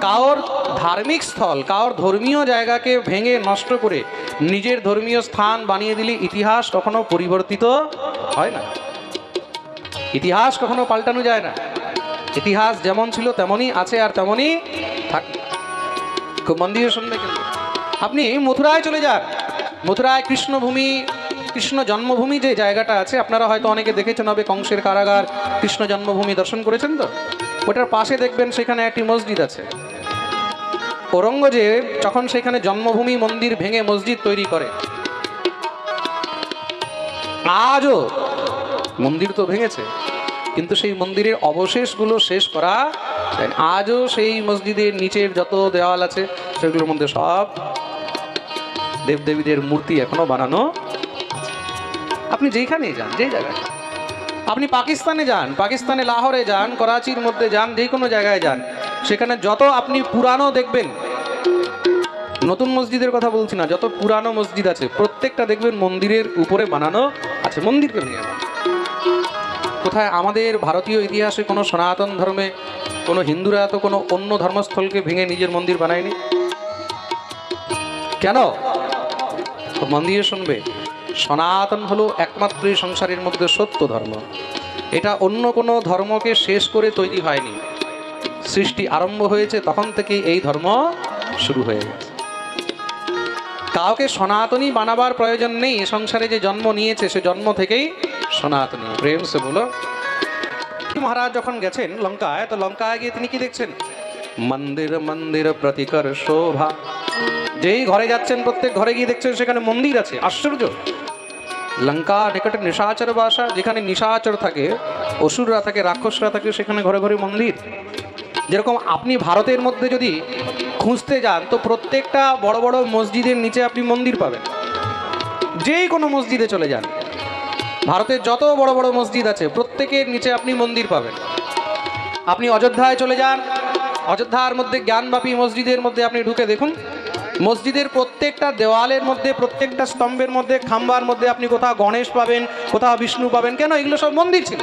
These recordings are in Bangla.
কাওর ধার্মিক স্থল, কাওর ধর্মীয় জায়গাকে ভেঙে নষ্ট করে নিজের ধর্মীয় স্থান বানিয়ে দিলে ইতিহাস কখনো পরিবর্তিত হয় না। ইতিহাস কখনো পাল্টানো যায় না। ইতিহাস যেমন ছিল তেমনই আছে আর তেমনই থাকবে। খুব মন দিয়ে শুনবে কিন্তু আপনি মথুরায় চলে যান। মথুরায় কৃষ্ণভূমি, কৃষ্ণ জন্মভূমি যে জায়গাটা আছে, আপনারা হয়তো অনেকে দেখেছেন হবে কংসের কারাগার, কৃষ্ণ জন্মভূমি দর্শন করেছেন তো? ওটার পাশে দেখবেন সেখানে একটি মসজিদ আছে ঔরঙ্গজেব যখন সেখানে জন্মভূমি মন্দির ভেঙে মসজিদ তৈরি করে, আজও মন্দির তো ভেঙেছে, কিন্তু সেই মন্দিরের অবশেষগুলো শেষ করা। আজও সেই মসজিদের নিচের যত দেওয়াল আছে, সেগুলোর মধ্যে সব দেবদেবীদের মূর্তি এখনও বানানো আপনি যেখানেই যান, যেই জায়গায় আপনি পাকিস্তানে যান, পাকিস্তানে লাহোরে যান, করাচির মধ্যে যান, যে কোনো জায়গায় যান, সেখানে যত আপনি পুরানো দেখবেন, নতুন মসজিদের কথা বলছি না, যত পুরানো মসজিদ আছে, প্রত্যেকটা দেখবেন মন্দিরের উপরে বানানো আছে, মন্দিরকে ভেঙে। কোথায় আমাদের ভারতীয় ইতিহাসে কোনো সনাতন ধর্মে, কোনো হিন্দুরা তো কোনো অন্য ধর্মস্থলকে ভেঙে নিজের মন্দির বানায়নি? কেন? মন্দিরে শুনবে। সনাতন হলো একমাত্র সংসারের মধ্যে সত্য ধর্ম। এটা অন্য কোনো ধর্মকে শেষ করে তৈরি হয়নি। সৃষ্টি আরম্ভ হয়েছে তখন থেকে এই ধর্ম শুরু হয়ে গেছে। কাউকে সনাতনী বানাবার প্রয়োজন নেই সংসারে যে জন্ম নিয়েছে সে জন্ম থেকেই সনাতনী। প্রেম সে বলো। মহারাজ যখন গেছেন লঙ্কায়, তো লঙ্কায় গিয়ে তিনি কি দেখছেন? মন্দির মন্দির প্রতিকর শোভা। যেই ঘরে যাচ্ছেন, প্রত্যেক ঘরে গিয়ে দেখছেন সেখানে মন্দির আছে। আশ্চর্য। লঙ্কা, নিকটে নিশাচর বাসা, যেখানে নিশাচর থাকে, অসুররা থাকে, রাক্ষসরা থাকে, সেখানে ঘরে ঘরে মন্দির। যেরকম আপনি ভারতের মধ্যে যদি খুঁজতে যান, তো প্রত্যেকটা বড় বড় মসজিদের নিচে আপনি মন্দির পাবেন। যেই কোনো মসজিদে চলে যান। ভারতের যত বড় বড় মসজিদ আছে, প্রত্যেকের নিচে আপনি মন্দির পাবেন। আপনি অযোধ্যায় চলে যান, অযোধ্যার মধ্যে জ্ঞানবাপী মসজিদের মধ্যে আপনি ঢুকে দেখুন। মসজিদের প্রত্যেকটা দেওয়ালের মধ্যে, প্রত্যেকটা স্তম্ভের মধ্যে, খাম্বার মধ্যে আপনি কোথাও গণেশ পাবেন, কোথাও বিষ্ণু পাবেন। কেন? এগুলো সব মন্দির ছিল।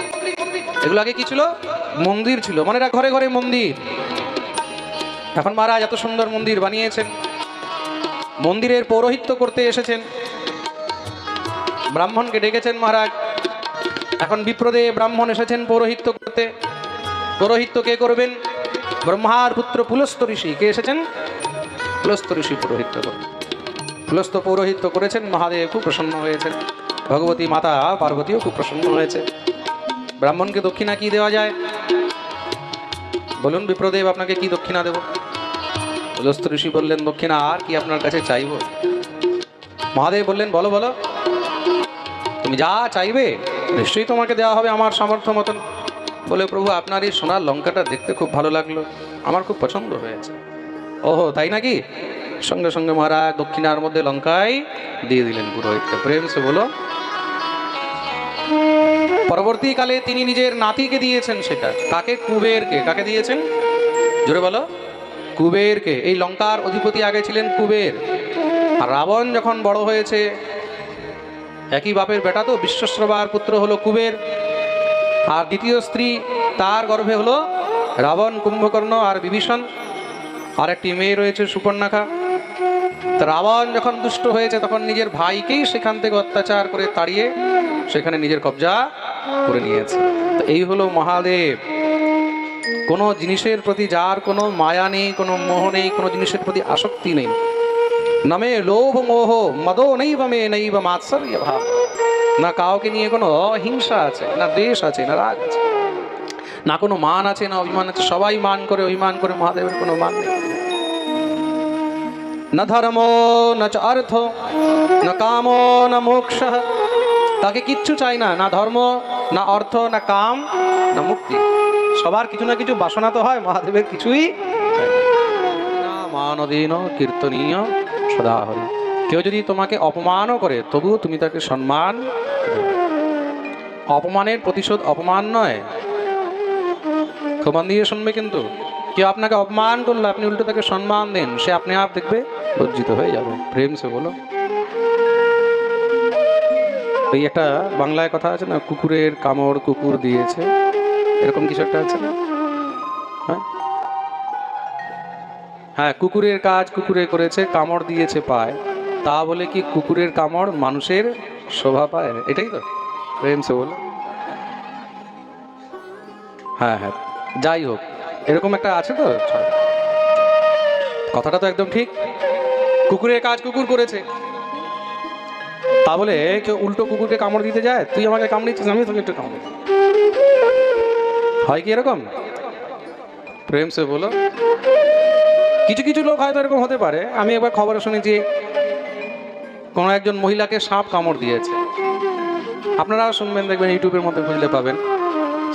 এগুলো আগে কি ছিল? মন্দির ছিল। মনে রাখ ঘরে ঘরে মন্দির। এখন মহারাজ এত সুন্দর মন্দির বানিয়েছেন। মন্দিরের পৌরোহিত্য করতে এসেছেন। ব্রাহ্মণকে ডেকেছেন মহারাজ। এখন বিপ্রদে ব্রাহ্মণ এসেছেন পৌরোহিত্য করতে। পৌরোহিত্য কে করবেন? ব্রহ্মার পুত্র পুলস্ত ঋষি কে এসেছেন? পুলস্ত ঋষি পৌরোহিত্য করবেন পুলস্ত পৌরোহিত্য করেছেন, মহাদেব খুব প্রসন্ন হয়েছেন। ভগবতী মাতা পার্বতীও খুব প্রসন্ন হয়েছে। ব্রাহ্মণকে দক্ষিণা কি দেওয়া যায়? বলুন বিপ্রদেব, আপনাকে কি দক্ষিণা দেব? পুলস্ত ঋষি বললেন, দক্ষিণা আর কি আপনার কাছে চাইব? মহাদেব বললেন, বলো বলো। তুমি যা চাইবে, নিশ্চয়ই তোমাকে দেওয়া হবে আমার সামর্থ্য মতন। বলে, প্রভু, আপনার এই সোনার লঙ্কাটা দেখতে খুব ভালো লাগল। আমার খুব পছন্দ হয়েছে। ওহো, তাই নাকি? সঙ্গে সঙ্গে মহারাজ দক্ষিণার মধ্যে লঙ্কায় দিয়ে দিলেন পুরোহিতকে প্রেম সে বলো। পরবর্তীকালে তিনি নিজের নাতিকে দিয়েছেন সেটা। কাকে? কুবেরকে। কাকে দিয়েছেন? জোরে বলো। কুবেরকে। এই লঙ্কার অধিপতি আগে ছিলেন কুবের। আর রাবণ যখন বড় হয়েছে, একই বাপের বেটা তো বিশ্বশ্রবার পুত্র হলো কুবের। আর দ্বিতীয় স্ত্রী তার গর্ভে হলো রাবণ, কুম্ভকর্ণ আর বিভীষণ। আর একটি মেয়ে রয়েছে সুপর্ণাখা। রাবণ যখন দুষ্ট হয়েছে, তখন নিজের ভাইকেই সেখান থেকে অত্যাচার করে তাড়িয়ে সেখানে নিজের কবজা করে নিয়েছে। তো এই হলো মহাদেব। কোনো জিনিসের প্রতি যার কোনো মায়া নেই, কোনো মোহ নেই, কোনো জিনিসের প্রতি আসক্তি নেই। নামে লোভ মোহ, মদো নেই বা মে নেই বা মাৎসর্য ভাব। না কাউকে নিয়ে কোনো হিংসা আছে, না দেশ আছে, না রাগ আছে। না কোনো মান আছে, না অভিমান আছে, সবাই মান করে, অভিমান করে মহাদেবের কোনো মান নেই। ন ধর্ম না চ অর্থ ন কাম ন মোক্ষ তাকে কিচ্ছু চাই না না ধর্ম, না অর্থ, না কাম, না মুক্তি। সবার কিছু না কিছু বাসনা তো হয়, মহাদেবের কিছুই মানদীন কীর্তনীয় সদা হরি। কেউ যদি তোমাকে অপমানও করে, তবুও তুমি তাকে সম্মান অপমানের প্রতিশোধ অপমান নয়। খুব দিয়ে শুনবে কিন্তু। কেউ আপনাকে অপমান করলে আপনি উল্টো তাকে সম্মান দেন, সে আপনি আপ দেখবে। লজ্জিত হয়ে যাবে। প্রেম সে বলো। এই একটা বাংলায় কথা আছে না, কুকুরের কামড় কুকুর দিয়েছে। এরকম কিছু একটা আছে না? হ্যাঁ? হ্যাঁ কুকুরের কাজ কুকুরে করেছে, কামড় দিয়েছে পায়। তা বলে কি কুকুরের কামড় মানুষের শোভা পায়? এটাই তো। প্রেম সে বলো। হ্যাঁ হ্যাঁ। যাই হোক, এরকম একটা আছে তো? কথাটা তো একদম ঠিক। কুকুরের কাজ কুকুর করেছে। তা বলে, কেউ উল্টো কুকুরকে কামড় দিতে যায়? তুই আমাকে কামড়িয়েছিস আমি তোকে একটু কামড় হয় কি এরকম? প্রেম সে বলো। কিছু কিছু লোক হয়তো এরকম হতে পারে। আমি একবার খবরে শুনেছি, কোনো একজন মহিলাকে সাপ কামড় দিয়েছে। আপনারাও শুনবেন, দেখবেন ইউটিউবের মধ্যে খুঁজলে পাবেন।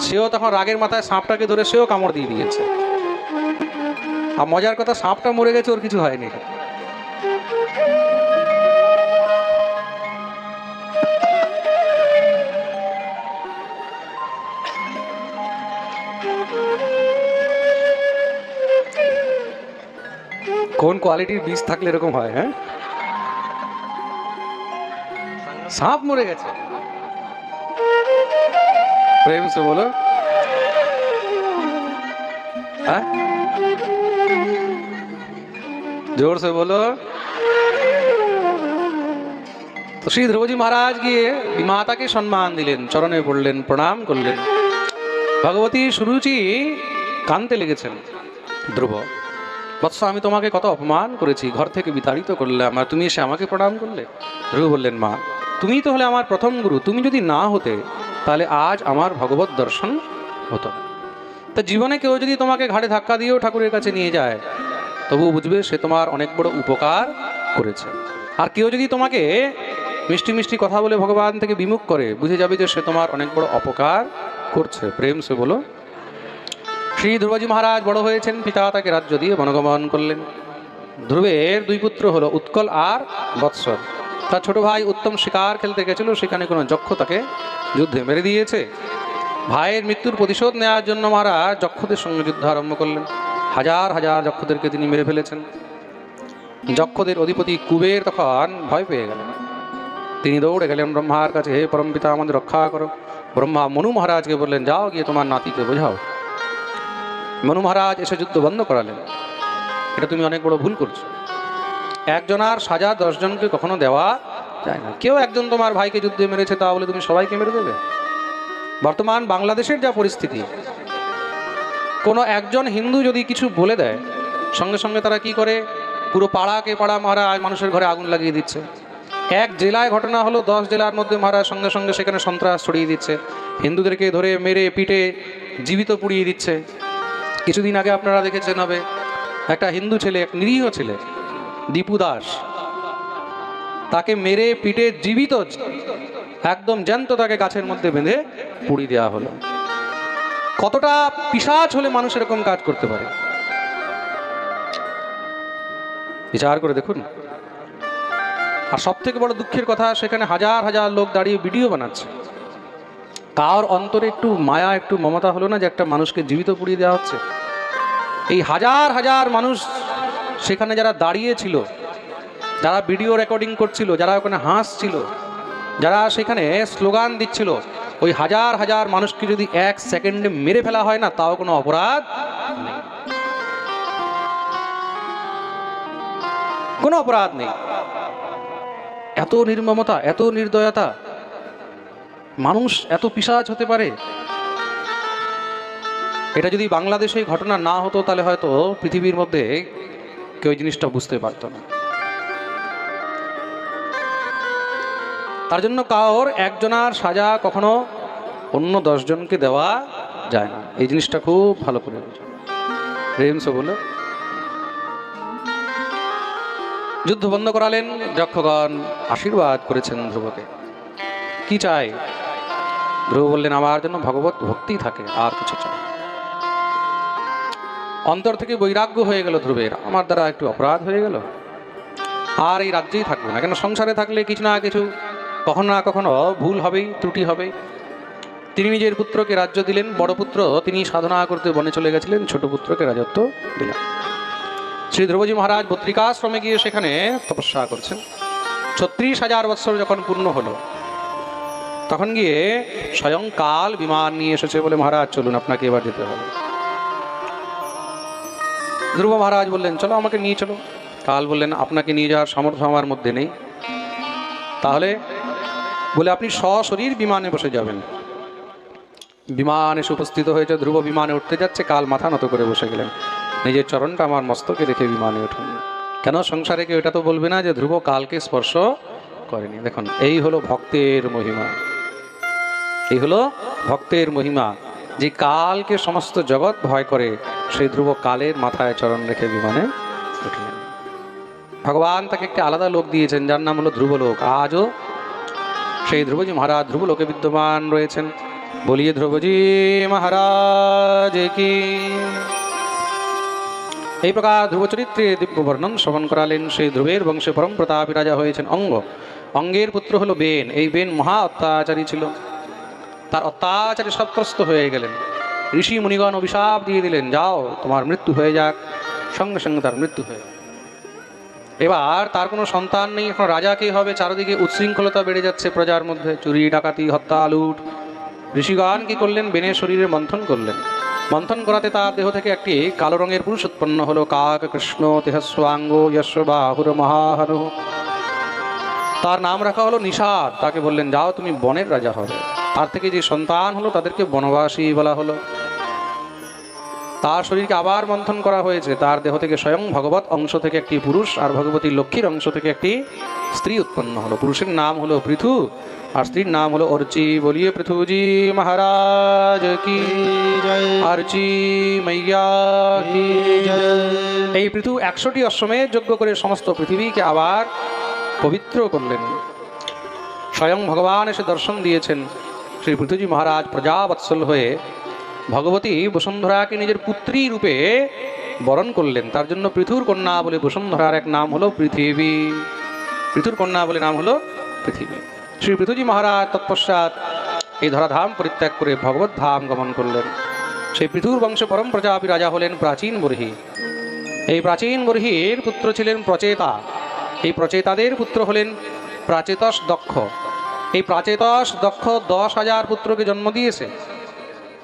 সেও তখন রাগের মাথায় সাপটাকে ধরে সেও কামড় দিয়ে দিয়েছে। আর মজার কথা, সাপটা মরে গেছে, ওর কিছু হয়নি। কোন কোয়ালিটির বীজ থাকলে এরকম হয় হ্যাঁ? সাপ মরে গেছে। প্রেম সে বলো। হ্যাঁ? জোর সে বলো। তো শ্রী ধ্রুবজি মহারাজ গিয়ে মাতাকে সম্মান দিলেন, চরণে পড়লেন, প্রণাম করলেন। ভগবতী সুরুচি কানতে লেগেছেন। ধ্রুব, বৎস, আমি তোমাকে কত অপমান করেছি, ঘর থেকে বিতাড়িত করলাম, আর তুমি এসে আমাকে প্রণাম করলে? ধ্রুব বললেন, মা, তুমি তো হলে আমার প্রথম গুরু, তুমি যদি না হতে, তাহলে আজ আমার ভগবত দর্শন হতো তা জীবনে কেউ যদি তোমাকে ঘাড়ে ধাক্কা দিয়েও ঠাকুরের কাছে নিয়ে যায় তবু বুঝবে সে তোমার অনেক বড় উপকার করেছে। আর কেউ যদি তোমাকে মিষ্টি মিষ্টি কথা বলে ভগবান থেকে বিমুখ করে বুঝে যাবে যে সে তোমার অনেক বড় অপকার করছে। প্রেম সে বলো। শ্রী ধ্রুবজি মহারাজ বড় হয়েছেন, পিতা তাকে রাজ্য দিয়ে বনগমন করলেন। ধ্রুবের দুই পুত্র হলো উৎকল আর বৎসর। তার ছোট ভাই উত্তম শিকার খেলতে গেছিল, সেখানে কোনো যক্ষ তাকে যুদ্ধে মেরে দিয়েছে। ভাইয়ের মৃত্যুর প্রতিশোধ নেওয়ার জন্য মহারাজ যক্ষদের সঙ্গে যুদ্ধ আরম্ভ করলেন। হাজার হাজার যক্ষদেরকে তিনি মেরে ফেলেছেন। যক্ষদের অধিপতি কুবের তখন ভয় পেয়ে গেলেন। তিনি দৌড়ে গেলেন ব্রহ্মার কাছে, হে পরম পিতা, আমাদের রক্ষা করো। ব্রহ্মা মনু মহারাজকে বললেন, যাও গিয়ে তোমার নাতিকে বোঝাও। মনু মহারাজ এসে যুদ্ধ বন্ধ করালেন। এটা তুমি অনেক বড় ভুল করছ। একজনার সাজা দশজনকে কখনো দেওয়া যায় না। কেউ একজন তোমার ভাইকে যুদ্ধে মেরেছে, তা বলে তুমি সবাইকে মেরে দেবে? বর্তমান বাংলাদেশের যা পরিস্থিতি, কোনো একজন হিন্দু যদি কিছু বলে দেয়, সঙ্গে সঙ্গে তারা কি করে? পুরো পাড়াকে পাড়া মহারাজ মানুষের ঘরে আগুন লাগিয়ে দিচ্ছে। এক জেলায় ঘটনা হলো, দশ জেলার মধ্যে মহারাজ সঙ্গে সঙ্গে সেখানে সন্ত্রাস ছড়িয়ে দিচ্ছে। হিন্দুদেরকে ধরে মেরে পিটে জীবিত পুড়িয়ে দিচ্ছে। কিছুদিন আগে আপনারা দেখেছেন হবে, একটা হিন্দু ছেলে, এক নিরীহ ছেলে, দীপু দাস, তাকে মেরে পিটে জীবিত, একদম জ্যান্ত তাকে গাছের মধ্যে বেঁধে পুড়িয়ে দেওয়া হলো। কতটা পিসাচ হলে মানুষ এরকম কাজ করতে পারে? বিচার করে দেখুন। আর সব থেকে বড় দুঃখের কথা, সেখানে হাজার হাজার লোক দাঁড়িয়ে ভিডিও বানাচ্ছে। কার অন্তরে একটু মায়া, একটু মমতা হলো না যে একটা মানুষকে জীবিত পুড়িয়ে দেওয়া হচ্ছে? এই হাজার হাজার মানুষ সেখানে যারা দাঁড়িয়ে ছিল যারা ভিডিও রেকর্ডিং করছিল, যারা ওখানে হাসছিল, যারা সেখানে স্লোগান দিচ্ছিল, ওই হাজার হাজার মানুষকে যদি এক সেকেন্ডে মেরে ফেলা হয় না, তাও কোনো অপরাধ নেই। কোনো অপরাধ নেই। এত নির্মমতা, এত নির্দয়তা? মানুষ এত পিসাজ হতে পারে? এটা যদি বাংলাদেশে ঘটনা না হতো, তাহলে হয়তো পৃথিবীর মধ্যে কেউ জিনিসটা বুঝতে পারতো না। তার জন্য কারোর একজনার সাজা কখনো অন্য দশজনকে দেওয়া যায় না। এই জিনিসটা খুব ভালো করে প্রেমস বলে। যুদ্ধ বন্ধ করালেন যক্ষগণ। আশীর্বাদ করেছেন ধ্রুবকে। কি চাই? ধ্রুব বললেন, আমার জন্য ভগবত ভক্তি থাকে, আর কিছু চাই। অন্তর থেকে বৈরাগ্য হয়ে গেল ধ্রুবের। আমার দ্বারা একটু অপরাধ হয়ে গেল। আর এই রাজ্যেই থাকব না কেন? সংসারে থাকলে কিছু না কিছু, কখনো না কখনো ভুল হবেই, ত্রুটি হবেই। তিনি নিজের পুত্রকে রাজ্য দিলেন, বড় পুত্র, তিনি সাধনা করতে বনে চলে গেছিলেন, ছোট পুত্রকে রাজত্ব দিলেন। শ্রী ধ্রুবজি মহারাজ বদ্রিকাশ্রমে গিয়ে সেখানে তপস্যা করছেন। ছত্রিশ হাজার বৎসর যখন পূর্ণ হলো, তখন গিয়ে স্বয়ং কাল বিমান নিয়ে এসেছে বলে মহারাজ, চলুন আপনাকে এবার যেতে হবে। ধ্রুব মহারাজ বললেন, চলো আমাকে নিয়ে চলো। কাল বললেন, আপনাকে নিয়ে যাওয়ার সামর্থ্য আমার মধ্যে নেই। তাহলে বলে, আপনি সশরীর বিমানে বসে যাবেন। বিমান এসে উপস্থিত হয়েছে, ধ্রুব বিমানে উঠতে যাচ্ছে, কাল মাথা নত করে বসে গেলেন। নিজের চরণটা আমার মস্তকে রেখে বিমানে উঠুন। কেন সংসারে কেউ এটা তো বলবে না যে ধ্রুব কালকে স্পর্শ করেনি। দেখুন, এই হলো ভক্তের মহিমা। এই হলো ভক্তের মহিমা। যে কালকে সমস্ত জগৎ ভয় করে, সেই ধ্রুব কালের মাথায় চরণ রেখে বিমানে উঠলেন। ভগবান তাকে একটি আলাদা লোক দিয়েছেন, যার নাম হলো ধ্রুবলোক। আজও সেই ধ্রুবজি মহারাজ, ধ্রুবলোকে বিদ্যমান রয়েছেন। বলিয়ে ধ্রুবজি মহারাজ কি? এই প্রকার ধ্রুব চরিত্রে দিব্য বর্ণন শ্রবণ করালেন সেই ধ্রুবের বংশে পরম প্রতাপী রাজা হয়েছেন অঙ্গ। অঙ্গের পুত্র হলো বেন। এই বেন মহা অত্যাচারী ছিল। তার অত্যাচারে সবগ্রস্ত হয়ে গেলেন। ঋষি মুনিগণ অভিশাপ দিয়ে দিলেন, যাও, তোমার মৃত্যু হয়ে যাক। সঙ্গে সঙ্গে তার মৃত্যু হয়ে এবার তার কোনো সন্তান নেই। এখন রাজা কে হবে? চারিদিকে উচ্ছৃঙ্খলতা বেড়ে যাচ্ছে প্রজার মধ্যে। চুরি, ডাকাতি, হত্যা, লুট। ঋষিগণ কি করলেন? বেনের শরীরে মন্থন করলেন। মন্থন করাতে তার দেহ থেকে একটি কালো রঙের পুরুষ উৎপন্ন হলো। কাক, কৃষ্ণ তেহস্বাঙ্গ যশ বাহুর, মহাহনু। তার নাম রাখা হলো নিষাদ। তাকে বললেন, যাও, তুমি বনের রাজা হবে। তার থেকে যে সন্তান হলো, তাদেরকে বনবাসী বলা হলো। তার শরীরকে আবার মন্থন করা হয়েছে। তার দেহ থেকে স্বয়ং ভগবত অংশ থেকে একটি পুরুষ আর ভগবতী লক্ষ্মীর অংশ থেকে একটি স্ত্রী উৎপন্ন হলো। পুরুষের নাম হলো পৃথু। আর স্ত্রীর নাম হলো অর্চি বলিয়ে পৃথুজি মহারাজ কি আরচি মাইয়া কি এই পৃথু একশোটি অশ্বমেধ যজ্ঞ করে সমস্ত পৃথিবীকে আবার পবিত্র করলেন। স্বয়ং ভগবান এসে দর্শন দিয়েছেন। শ্রী পৃথুজি মহারাজ প্রজাবৎসল হয়ে ভগবতী বসুন্ধরাকে নিজের পুত্রী রূপে বরণ করলেন। তার জন্য পৃথুর কন্যা বলে বসুন্ধরার এক নাম হলো পৃথিবী। পৃথুর কন্যা বলে নাম হলো পৃথিবী। শ্রী পৃথুজি মহারাজ তৎপশ্চাৎ এই ধরাধাম পরিত্যাগ করে ভগবত ধাম গমন করলেন। সেই পৃথুর বংশ পরম প্রজাপি রাজা হলেন প্রাচীন বর্হি। এই প্রাচীন বর্হির পুত্র ছিলেন প্রচেতা। এই প্রচেতাদের পুত্র হলেন প্রাচেতস দক্ষ। এই প্রাচেতস দক্ষ দশ হাজার পুত্রকে জন্ম দিয়েছে।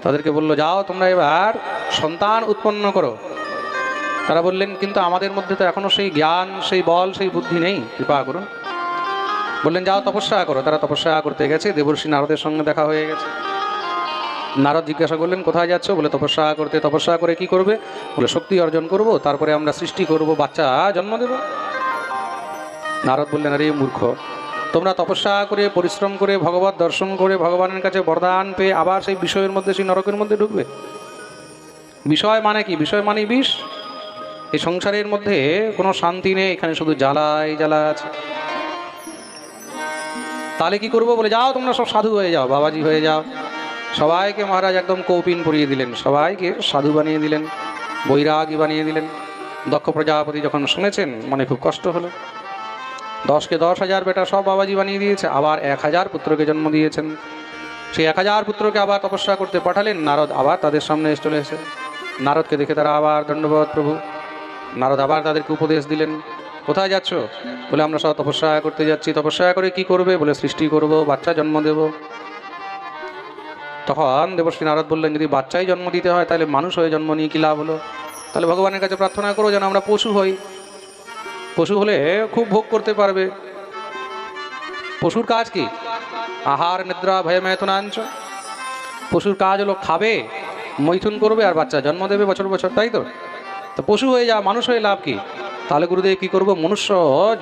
তাদেরকে বলল, যাও তোমরা এবার সন্তান উৎপন্ন করো। তারা বললেন, কিন্তু আমাদের মধ্যে তো এখনও সেই জ্ঞান, সেই বল, সেই বুদ্ধি নেই। কৃপা করুন। বললেন, যাও, তপস্যা করো। তারা তপস্যা করতে গেছে। দেবর্ষী নারদের সঙ্গে দেখা হয়ে গেছে। নারদ জিজ্ঞাসা করলেন, কোথায় যাচ্ছ? বলে, তপস্যা করতে, তপস্যা করে কি করবে? বলে, শক্তি অর্জন করব, তারপরে আমরা সৃষ্টি করব, বাচ্চা জন্ম দেব। নারদ বললেন, আরে মূর্খ, তোমরা তপস্যা করে, পরিশ্রম করে, ভগবত দর্শন করে, ভগবানের কাছে বরদান পেয়ে আবার সেই বিষয়ের মধ্যে, সেই নরকের মধ্যে ঢুকবে? বিষয় মানে কি? বিষয় মানে বিষ? এই সংসারের মধ্যে কোনো শান্তি নেই, এখানে শুধু জ্বালাই, জ্বালা আছে। তাহলে কি করব? বলে, যাও তোমরা সব সাধু হয়ে যাও, বাবাজি হয়ে যাও। সবাইকে মহারাজ একদম কৌপিন পরিয়ে দিলেন। সবাইকে সাধু বানিয়ে দিলেন, বৈরাগী বানিয়ে দিলেন। দক্ষ প্রজাপতি যখন শুনেছেন, মনে খুব কষ্ট হলো। দশকে দশ হাজার বেটা সব বাবাজি বানিয়ে দিয়েছে, আবার এক হাজার পুত্রকে জন্ম দিয়েছেন। সেই এক হাজার পুত্রকে আবার তপস্যা করতে পাঠালেন, নারদ আবার তাদের সামনে চলে এসে। নারদকে দেখে তারা আবার দণ্ডবোধ প্রভু। নারদ আবার তাদেরকে উপদেশ দিলেন। কোথায় যাচ্ছ? বলে আমরা সব তপস্যা করতে যাচ্ছি। তপস্যা করে কি করবে? বলে সৃষ্টি করব, বাচ্চা জন্ম দেব। তখন দেবশ্রী নারদ বললেন, যদি বাচ্চাই জন্ম দিতে হয়, তাহলে মানুষ হয়ে জন্ম নিয়ে কী লাভ হলো? তাহলে ভগবানের কাছে প্রার্থনা করো যেন আমরা পশু হই। পশু হলে খুব ভোগ করতে পারবে। পশুর কাজ কি? আহার, নিদ্রা, ভয় মেথনাঞ্চ পশুর কাজ হলো খাবে, মৈথুন করবে আর বাচ্চা জন্ম দেবে বছর বছর, তাই তো? তো পশু হয়ে যা মানুষ হয়ে লাভ কি? তাহলে গুরুদেব কি করব? মনুষ্য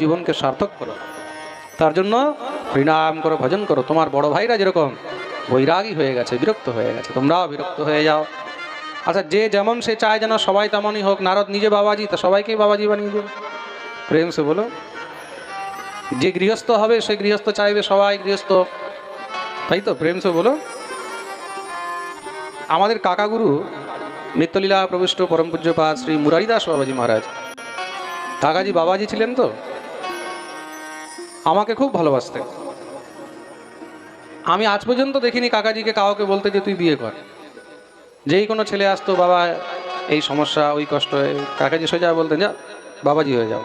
জীবনকে সার্থক করো। তার জন্য পরিণাম করো, ভজন করো। তোমার বড় ভাইরা যেরকম বৈরাগী হয়ে গেছে, বিরক্ত হয়ে গেছে, তোমরাও বিরক্ত হয়ে যাও। আচ্ছা যে যেমন সে চায় যেন সবাই তেমনই হোক, নারদ নিজে বাবাজি, তা সবাইকেই বাবাজি বানিয়ে দেবে প্রেম সে বলো, যে গৃহস্থ হবে, সে গৃহস্থ চাইবে সবাই গৃহস্থ। তাই তো? প্রেম সে বলো। আমাদের কাকাগুরু নিত্যলীলা প্রবিষ্ট পরম পূজ্যপাত শ্রী মুরারিদাস বাবাজি মহারাজ কাকাজি বাবাজি ছিলেন তো? আমাকে খুব ভালোবাসতেন। আমি আজ পর্যন্ত দেখিনি কাকাজিকে কাউকে বলতে যে তুই বিয়ে কর। যেই কোনো ছেলে আসতো, বাবা, এই সমস্যা, ওই কষ্ট কাকাজি সোজা বলতেন, যা, বাবাজি হয়ে যাও।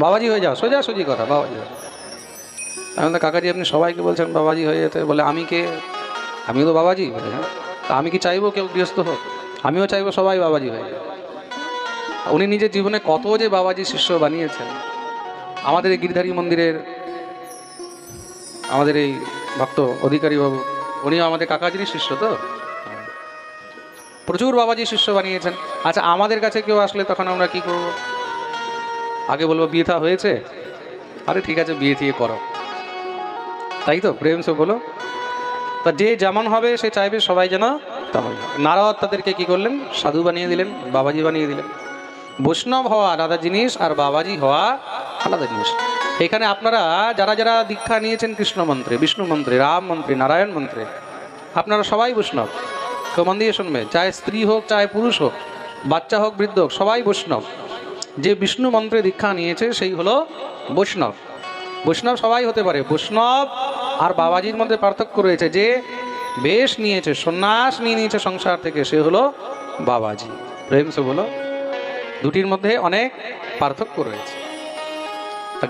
বাবাজি হয়ে যাও, সোজা সুজি কথা, বাবাজি যাও। তো কাকাজি আপনি সবাইকে বলছেন, বাবাজি হয়ে যেতে বলে, আমি কে? আমিও তো বাবাজি। হ্যাঁ? আমি কি চাইব কেউ গৃহস্থ হোক? আমিও চাইব সবাই বাবাজি হয়ে যাক। উনি নিজের জীবনে কত যে বাবাজি শিষ্য বানিয়েছেন। আমাদের এই গিরিধারী মন্দিরের আমাদের এই ভক্ত অধিকারী বাবু উনিও আমাদের কাকাজিরই শিষ্য তো? প্রচুর বাবাজি শিষ্য বানিয়েছেন। আচ্ছা আমাদের কাছে কেউ আসলে তখন আমরা কি করব? আগে বলব, বিয়ে থা হয়েছে? আরে ঠিক আছে, বিয়ে থিয়ে করো। তাই তো, প্রেম সে বলো। তা যে যেমন হবে, সে চাইবে সবাই যেন তেমন। নারদ তাদেরকে কি করলেন? সাধু বানিয়ে দিলেন, বাবাজি বানিয়ে দিলেন। বৈষ্ণব হওয়া আলাদা জিনিস আর বাবাজি হওয়া আলাদা জিনিস। এখানে আপনারা যারা যারা দীক্ষা নিয়েছেন কৃষ্ণ মন্ত্রে, বিষ্ণু মন্ত্রে, রাম মন্ত্রে, নারায়ণ মন্ত্রে, আপনারা সবাই বৈষ্ণব। কেউ মন দিয়ে শুনবে চাहे স্ত্রী হোক চাहे পুরুষ হোক, বাচ্চা হোক, বৃদ্ধ হোক, সবাই বৈষ্ণব। যে বিষ্ণু মন্ত্রে দীক্ষা নিয়েছে, সেই হলো বৈষ্ণব। বৈষ্ণব সবাই হতে পারে। বৈষ্ণব আর বাবাজির মধ্যে পার্থক্য রয়েছে যে, বেশ নিয়েছে, সন্ন্যাস নিয়ে নিয়েছে সংসার থেকে, সে হলো বাবাজি। প্রেম সে বলো। দুটির মধ্যে অনেক পার্থক্য রয়েছে।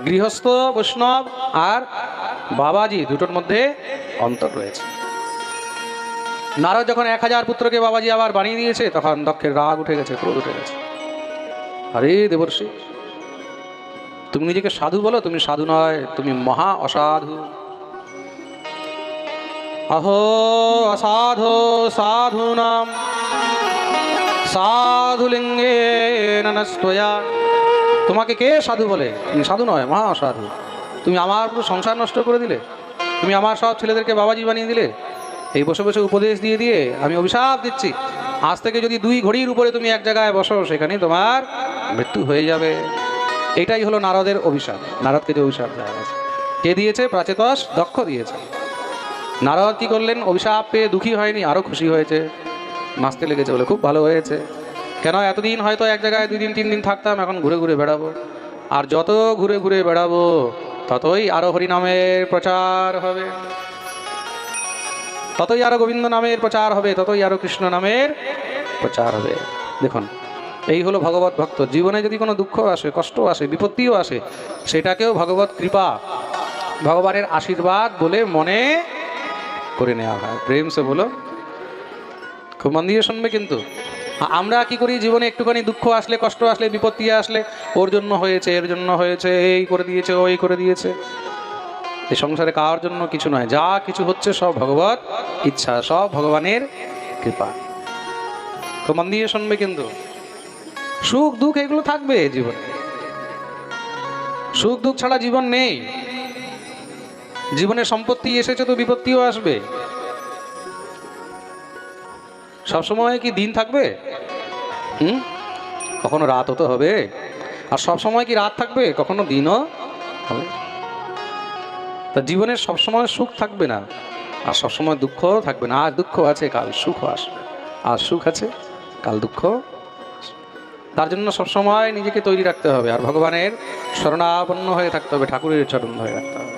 গৃহস্থ বৈষ্ণব আর বাবাজি দুটোর মধ্যে অন্তর রয়েছে। নারদ যখন এক হাজার পুত্রকে বাবাজি আবার বানিয়ে দিয়েছে, তখন দক্ষের রাগ উঠে গেছে, ক্রোধ উঠে গেছে। আরে দেবর্ষি, তুমি নিজেকে সাধু বলো, তুমি সাধু নয়, তুমি মহা অসাধু। অহো, অসাধু সাধু নাম সাধুলিঙ্গে নস্তয়া তোমাকে কে সাধু বলে? তুমি সাধু নয় মহা অসাধু তুমি আমার পুরো সংসার নষ্ট করে দিলে। তুমি আমার সব ছেলেদেরকে বাবাজি বানিয়ে দিলে। এই বসে বসে উপদেশ দিয়ে দিয়ে আমি অভিশাপ দিচ্ছি। আজ থেকে যদি দুই ঘড়ির উপরে তুমি এক জায়গায় বসো সেখানেই তোমার মৃত্যু হয়ে যাবে। এটাই হলো নারদের অভিশাপ। নারদকে যে অভিশাপ দেওয়া হয়েছে। কে দিয়েছে? প্রাচেতস দক্ষ দিয়েছে। নারদ কি করলেন? অভিশাপ পেয়ে দুঃখী হয়নি আরও খুশি হয়েছে। নাচতে লেগেছে বলে। খুব ভালো হয়েছে। কেন, এতদিন হয়তো এক জায়গায় দুই দিন তিন দিন থাকতাম, এখন ঘুরে ঘুরে বেড়াবো। আর যত ঘুরে ঘুরে বেড়াবো, ততই আরও হরিনামের প্রচার হবে। ততই আরও গোবিন্দ নামের প্রচার হবে, ততই আরও কৃষ্ণ নামের প্রচার হবে। দেখুন, এই হলো ভগবত ভক্ত। জীবনে যদি কোনো দুঃখ আসে, কষ্ট আসে, বিপত্তিও আসে, সেটাকেও ভগবত কৃপা, ভগবানের আশীর্বাদ বলে মনে করে নেওয়া হয়। প্রেম সে বলো খুব মন দিয়ে শুনবে কিন্তু। আমরা কি করি? জীবনে একটুখানি দুঃখ আসলে, কষ্ট আসলে বিপত্তি আসলে, ওর জন্য হয়েছে, এর জন্য হয়েছে, এই করে দিয়েছে, ওই করে দিয়েছে। এই সংসারে কার জন্য কিছু নয়, যা কিছু হচ্ছে সব ভগবত ইচ্ছা, সব ভগবানের কৃপা। খুব মন দিয়ে শুনবে কিন্তু। সুখ, দুঃখ এগুলো থাকবে জীবনে। সুখ, দুঃখ ছাড়া জীবন নেই। জীবনে সম্পত্তি এসেছে তো বিপত্তিও আসবে। সবসময় কি দিন থাকবে? হুম? কখনো রাত হতে হবে। আর সব সময় কি রাত থাকবে? কখনো দিনও হবে। তা জীবনের সবসময় সুখ থাকবে না, আর সবসময় দুঃখ থাকবে না। আজ দুঃখ আছে, কাল সুখ আসবে। আজ সুখ আছে, কাল দুঃখ তার জন্য সবসময় নিজেকে তৈরি রাখতে হবে। আর ভগবানের শরণাপন্ন হয়ে থাকতে হবে, ঠাকুরের চরণ ধরে রাখতে হবে।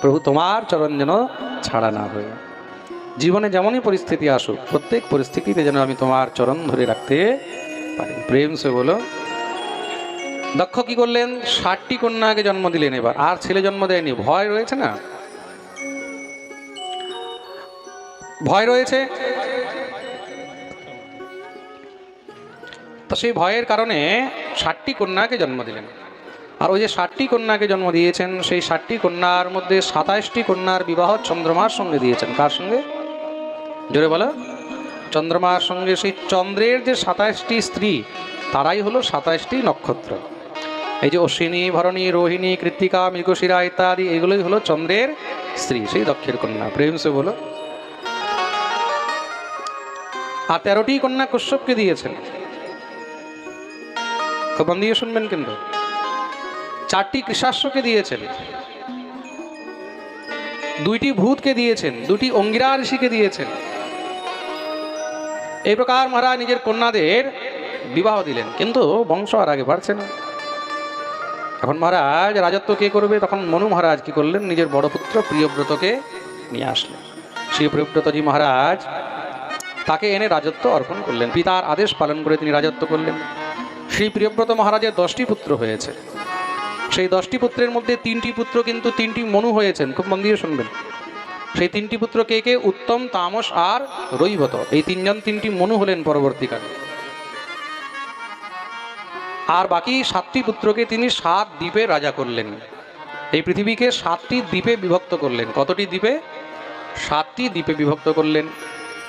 প্রভু তোমার চরণ যেন ছাড়া না হয়ে জীবনে যেমনই পরিস্থিতি আসুক, প্রত্যেক পরিস্থিতিতে যেন আমি তোমার চরণ ধরে রাখতে পারি। প্রেম সে বলো। দক্ষ কি করলেন? ষাটটি কন্যাকে জন্ম দিলেন এবার। আর ছেলে জন্ম দেয়নি। ভয় রয়েছে না? ভয় রয়েছে? তো সেই ভয়ের কারণে ষাটটি কন্যাকে জন্ম দিলেন। আর ওই যে ষাটটি কন্যাকে জন্ম দিয়েছেন, সেই ষাটটি কন্যার মধ্যে সাতাশটি কন্যার বিবাহ চন্দ্রমার সঙ্গে দিয়েছেন। কার সঙ্গে? জোরে বলো। চন্দ্রমার সঙ্গে সেই চন্দ্রের যে সাতাশটি স্ত্রী, তারাই হলো সাতাশটি নক্ষত্র। এই যে অশ্বিনী, ভরণী, রোহিণী, কৃত্তিকা, মৃগশিরা ইত্যাদি, এগুলোই হলো চন্দ্রের স্ত্রী, সেই দক্ষের কন্যা। প্রেম সে বলো। আর তেরোটি কন্যা কশ্যপকে দিয়েছেন। খুব দিয়ে শুনবেন কিন্তু। চারটি কৃষাশ্বকে দিয়েছেন। দুইটি ভূতকে দিয়েছেন। দুটি অঙ্গিরা ঋষিকে দিয়েছেন। এই প্রকার মহারাজ নিজের কন্যাদের বিবাহ দিলেন, কিন্তু বংশ আর আগে বাড়ছে না। এখন মহারাজ রাজত্ব কে করবে? তখন মনু মহারাজ কি করলেন? নিজের বড় পুত্র প্রিয়ব্রতকে নিয়ে আসলেন। শ্রী প্রিয়ব্রতজি মহারাজ তাকে এনে রাজত্ব অর্পণ করলেন। পিতার আদেশ পালন করে তিনি রাজত্ব করলেন। শ্রী প্রিয়ব্রত মহারাজের দশটি পুত্র হয়েছে। সেই দশটি পুত্রের মধ্যে তিনটি পুত্র কিন্তু তিনটি মনু হয়েছেন। খুব মন দিয়ে শুনবেন। সেই তিনটি পুত্র কে কে? উত্তম, তামস আর রৈবত। এই তিনজন তিনটি মনু হলেন পরবর্তীকালে। আর বাকি সাতটি পুত্রকে তিনি সাত দ্বীপে রাজা করলেন। এই পৃথিবীকে সাতটি দ্বীপে বিভক্ত করলেন। কতটি দ্বীপে? সাতটি দ্বীপে বিভক্ত করলেন।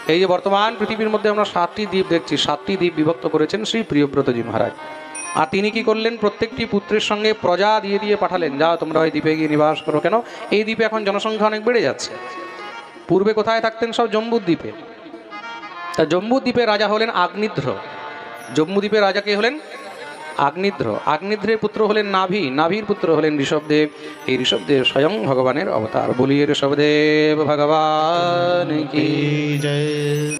এই যে বর্তমান পৃথিবীর মধ্যে আমরা সাতটি দ্বীপ দেখছি, সাতটি দ্বীপ বিভক্ত করেছেন শ্রী প্রিয়ব্রতজি মহারাজ। আর তিনি কি করলেন? প্রত্যেকটি পুত্রের সঙ্গে প্রজা দিয়ে দিয়ে পাঠালেন। যাও তোমরা ওই দ্বীপে গিয়ে নিবাস করো কেন? এই দ্বীপে এখন জনসংখ্যা অনেক বেড়ে যাচ্ছে। পূর্বে কোথায় থাকতেন সব জম্বু দ্বীপে? তা জম্বু দ্বীপে রাজা হলেন আগ্নিধ্র। জম্মু দ্বীপের রাজা কে হলেন? আগ্নিধ্র। আগ্নিধ্রের পুত্র হলেন নাভি। নাভির পুত্র হলেন ঋষভদেব। এই ঋষভদেব স্বয়ং ভগবানের অবতার। বলিয়ে ঋষভদেব, ভগবান কি জয়।